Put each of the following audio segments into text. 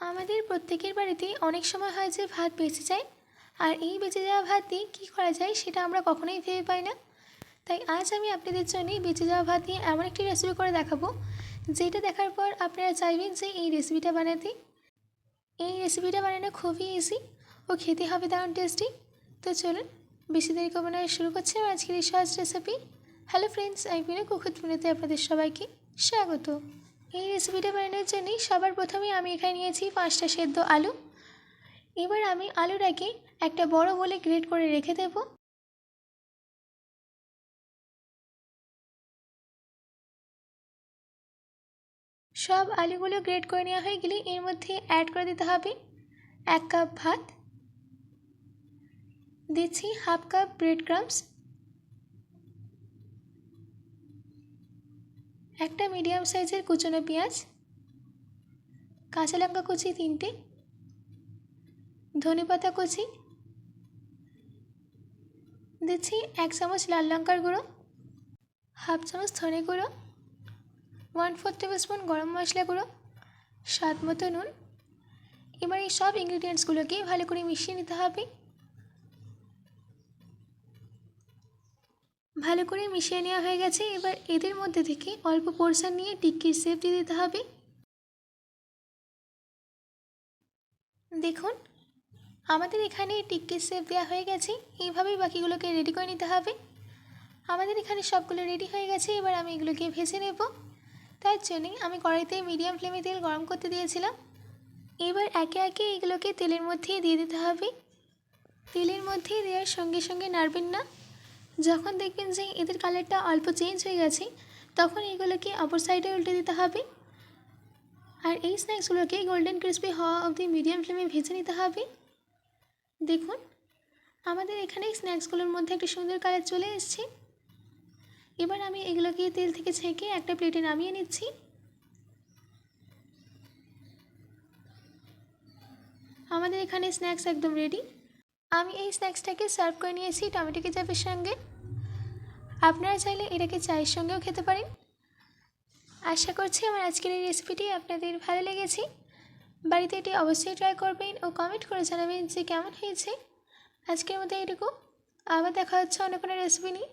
আমাদের প্রত্যেকের বাড়িতেই অনেক সময় হয় যে ভাত বেঁচে যায়। আর এই বেঁচে যাওয়া ভাত দিয়ে কী করা যায় সেটা আমরা কখনোই ভেবে পাই না। তাই আজ আমি আপনাদের জন্য বেঁচে যাওয়া ভাত দিয়ে এমন একটি রেসিপি করে দেখাবো, যেটা দেখার পর আপনারা চাইবেন যে এই রেসিপিটা বানাতে। এই রেসিপিটা বানানো খুবই ইজি ও খেতে হবে দারুণ টেস্টি তো চলুন, বেশি দেরি না, শুরু করছি আমার আজকের এই সহজ রেসিপি হ্যালো ফ্রেন্ডস আমি পিনা কুকুর আপনাদের সবাইকে স্বাগত। এই রেসিপিটা বানানোর জন্যই সবার প্রথমে আমি এখানে নিয়েছি পাঁচটা সেদ্ধ আলু। এবার আমি আলুটাকে একটা বড় বলে গ্রেট করে রেখে দেব। সব আলুগুলো গ্রেট করে নেওয়া হয়ে গেলে এর মধ্যে অ্যাড করে দিতে হবে এক কাপ ভাত। দিচ্ছি হাফ কাপ ব্রেড ক্রামস একটা মিডিয়াম সাইজের কুচনো পেঁয়াজ, কাঁচা লঙ্কা কুচি তিনটে, ধনে পাতা কুচি, দিচ্ছি এক চামচ লাল লঙ্কার গুঁড়ো, হাফ চামচ ধনে গুঁড়ো ওয়ান ফোর টেবিল স্পুন গরম মশলা গুঁড়ো, স্বাদ মতো নুন। এবার এই সব ইনগ্রিডিয়েন্টসগুলোকে ভালো করে মিশিয়ে নিতে হবে। ভালো করে মিশিয়ে নেওয়া হয়ে গেছে। এবার এদের মধ্যে থেকে অল্প পোর্শন নিয়ে টিক্কির শেপ দিয়ে দিতে হবে। দেখুন, আমাদের এখানে টিক্কির শেপ দেওয়া হয়ে গেছে। এইভাবেই বাকিগুলোকে রেডি করে নিতে হবে। আমাদের এখানে সবগুলো রেডি হয়ে গেছে। এবার আমি এগুলোকে ভেজে নেব। তার জন্যে আমি কড়াইতে মিডিয়াম ফ্লেমে তেল গরম করতে দিয়েছিলাম। এবার একে একে এগুলোকে তেলের মধ্যেই দিয়ে দিতে হবে। তেলের মধ্যে দেওয়ার সঙ্গে সঙ্গে নাড়বেন না। যখন দেখবেন যে এদের কালারটা অল্প চেঞ্জ হয়ে গেছে, তখন এগুলোকে অপর সাইডে উল্টে দিতে হবে। আর এই স্ন্যাক্সগুলোকে গোল্ডেন ক্রিস্পি হওয়া অবধি মিডিয়াম ফ্লেমে ভেজে নিতে হবে। দেখুন, আমাদের এখানে স্ন্যাক্সগুলোর মধ্যে একটা সুন্দর কালার চলে এসছে। এবার আমি এগুলোকে তেল থেকে ছেঁকে একটা প্লেটে নামিয়ে নিচ্ছি। আমাদের এখানে স্ন্যাক্স একদম রেডি আমি এই স্ন্যাক্সটাকে সার্ভ করে নিয়েছি টমেটো কেচাপের সঙ্গে। আপনারা চাইলে এটাকে চায়ের সঙ্গেও খেতে পারেন। আশা করছি আমার আজকের এই রেসিপিটি আপনাদের ভালো লেগেছে। বাড়িতে এটি অবশ্যই ট্রাই করবেন ও কমেন্ট করে জানাবেন যে কেমন হয়েছে। আজকের মতো এটুকু আবার দেখা হচ্ছে অন্য কোনো রেসিপি নিয়ে।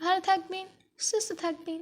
ভালো থাকবেন, সুস্থ থাকবেন।